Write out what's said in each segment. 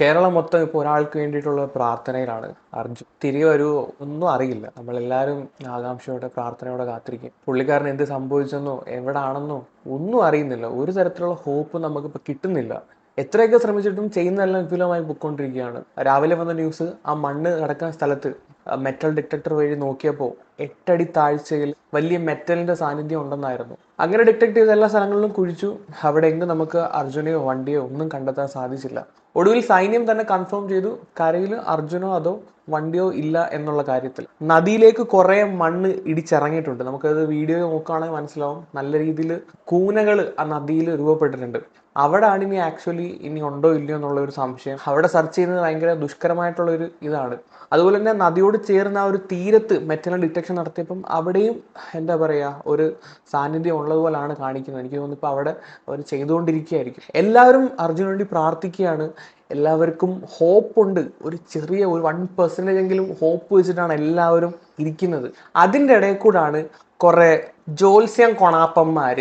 കേരളം മൊത്തം ഇപ്പോൾ ഒരാൾക്ക് വേണ്ടിയിട്ടുള്ള പ്രാർത്ഥനയിലാണ്. അർജുൻ തിരികെ ഒരു ഒന്നും അറിയില്ല. നമ്മളെല്ലാവരും ആകാംക്ഷയോടെ പ്രാർത്ഥനയോടെ കാത്തിരിക്കും. പുള്ളിക്കാരൻ എന്ത് സംഭവിച്ചെന്നോ എവിടാണെന്നോ ഒന്നും അറിയുന്നില്ല. ഒരു തരത്തിലുള്ള ഹോപ്പ് നമുക്കിപ്പോൾ കിട്ടുന്നില്ല. എത്രയൊക്കെ ശ്രമിച്ചിട്ടും ചെയ്യുന്നതെല്ലാം വിപുലമായി പൊയ്ക്കൊണ്ടിരിക്കുകയാണ്. രാവിലെ വന്ന ന്യൂസ് ആ മണ്ണ് കിടക്കുന്ന സ്ഥലത്ത് മെറ്റൽ ഡിറ്റക്ടർ വഴി നോക്കിയപ്പോൾ എട്ടടി താഴ്ചയിൽ വലിയ മെറ്റലിന്റെ സാന്നിധ്യം ഉണ്ടെന്നായിരുന്നു. അങ്ങനെ ഡിറ്റക്ട് ചെയ്ത എല്ലാ സ്ഥലങ്ങളിലും കുഴിച്ചു. അവിടെ എങ്ങും നമുക്ക് അർജുനയോ വണ്ടിയോ ഒന്നും കണ്ടെത്താൻ സാധിച്ചില്ല. ഒടുവിൽ സൈന്യം തന്നെ കൺഫേം ചെയ്തു കരയിൽ അർജുനോ അതോ വണ്ടിയോ ഇല്ല എന്നുള്ള കാര്യത്തിൽ. നദിയിലേക്ക് കുറെ മണ്ണ് ഇടിച്ചിറങ്ങിയിട്ടുണ്ട്. നമുക്കത് വീഡിയോ നോക്കുകയാണെങ്കിൽ മനസ്സിലാവും. നല്ല രീതിയിൽ കൂനകൾ ആ നദിയിൽ രൂപപ്പെട്ടിട്ടുണ്ട്. അവിടെയാണ് ഇനി ആക്ച്വലി ഇനി ഉണ്ടോ ഇല്ലയോ എന്നുള്ള ഒരു സംശയം. അവിടെ സെർച്ച് ചെയ്യുന്നത് ഭയങ്കര ദുഷ്കരമായിട്ടുള്ള ഒരു ഇതാണ്. അതുപോലെ തന്നെ നദിയോട് ചേർന്ന ആ ഒരു തീരത്ത് മെറ്റൽ ഡിറ്റക്ഷൻ നടത്തിയപ്പം അവിടെയും എന്താ പറയുക ഒരു സാന്നിധ്യം ഉള്ളതുപോലാണ് കാണിക്കുന്നത്. എനിക്ക് തോന്നുന്നു ഇപ്പോൾ അവിടെ അവർ ചെയ്തുകൊണ്ടിരിക്കുകയായിരിക്കും. എല്ലാവരും അർജുന് വേണ്ടി പ്രാർത്ഥിക്കുകയാണ്. എല്ലാവർക്കും ഹോപ്പ് ഉണ്ട് ഒരു ചെറിയ ഒരു വൺ പെർസെന്റേജ് എങ്കിലും ഹോപ്പ് വെച്ചിട്ടാണ് എല്ലാവരും ഇരിക്കുന്നത്. അതിന്റെ ഇടയിൽ കൂടാണ് കുറേ ജോത്സ്യം കൊണാപ്പന്മാർ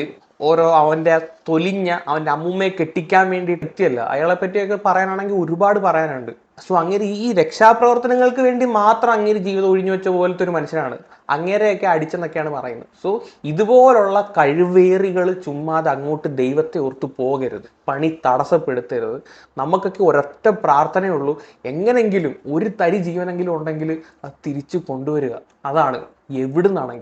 ഓരോ അവന്റെ തൊലിഞ്ഞ അവന്റെ അമ്മൂമ്മയെ കെട്ടിക്കാൻ വേണ്ടി പറ്റിയല്ല അയാളെ പറ്റിയൊക്കെ പറയാനാണെങ്കിൽ ഒരുപാട് പറയാനുണ്ട്. സോ അങ്ങേര് ഈ രക്ഷാപ്രവർത്തനങ്ങൾക്ക് വേണ്ടി മാത്രം അങ്ങേര് ജീവിതം ഒഴിഞ്ഞു വെച്ച പോലത്തെ ഒരു മനുഷ്യനാണ്. അങ്ങേരെയൊക്കെ അടിച്ചെന്നൊക്കെയാണ് പറയുന്നത്. സോ ഇതുപോലുള്ള കഴിവേറികൾ ചുമ്മാതെ അങ്ങോട്ട് ദൈവത്തെ ഓർത്ത് പോകരുത്. പണി തടസ്സപ്പെടുത്തരുത്. നമുക്കൊക്കെ ഒരൊറ്റ പ്രാർത്ഥനയുള്ളൂ. എങ്ങനെങ്കിലും ഒരു തരി ജീവനെങ്കിലും ഉണ്ടെങ്കിൽ അത് തിരിച്ചു കൊണ്ടുവരിക. അതാണ് എവിടുന്നാണെങ്കിൽ